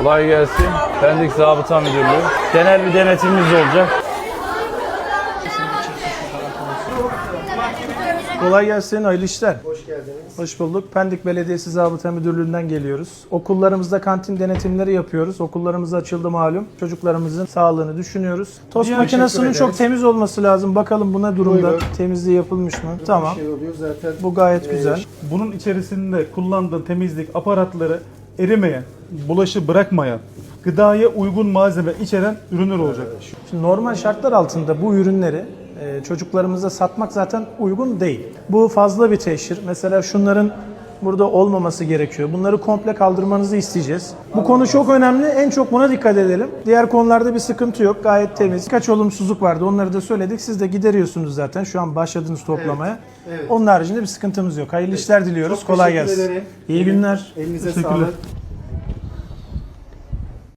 Kolay gelsin. Pendik Zabıta Müdürlüğü. Genel bir denetimimiz olacak. Kolay gelsin, hayırlı işler. Hoş geldiniz. Hoş bulduk. Pendik Belediyesi Zabıta Müdürlüğü'nden geliyoruz. Okullarımızda kantin denetimleri yapıyoruz. Okullarımız açıldı malum. Çocuklarımızın sağlığını düşünüyoruz. Tost makinesinin çok temiz olması lazım. Bakalım bu ne durumda? Buyurun. Temizliği yapılmış mı? Tamam. şey oluyor zaten. Bu gayet güzel. Bunun içerisinde kullandığın temizlik aparatları erimeyen, bulaşı bırakmayan, gıdaya uygun malzeme içeren ürünler olacak. Şimdi normal şartlar altında bu ürünleri e, çocuklarımıza satmak zaten uygun değil. Bu fazla bir teşhir. Mesela şunların burada olmaması gerekiyor. Bunları komple kaldırmanızı isteyeceğiz. Bu konu çok önemli. En çok buna dikkat edelim. Diğer konularda bir sıkıntı yok. Gayet temiz. Kaç olumsuzluk vardı. Onları da söyledik. Siz de gideriyorsunuz zaten. Şu an başladınız toplamaya. evet. Onun haricinde bir sıkıntımız yok. Hayırlı işler diliyoruz. Çok Kolay gelsin. ederim. İyi günler. Elinize sağlık.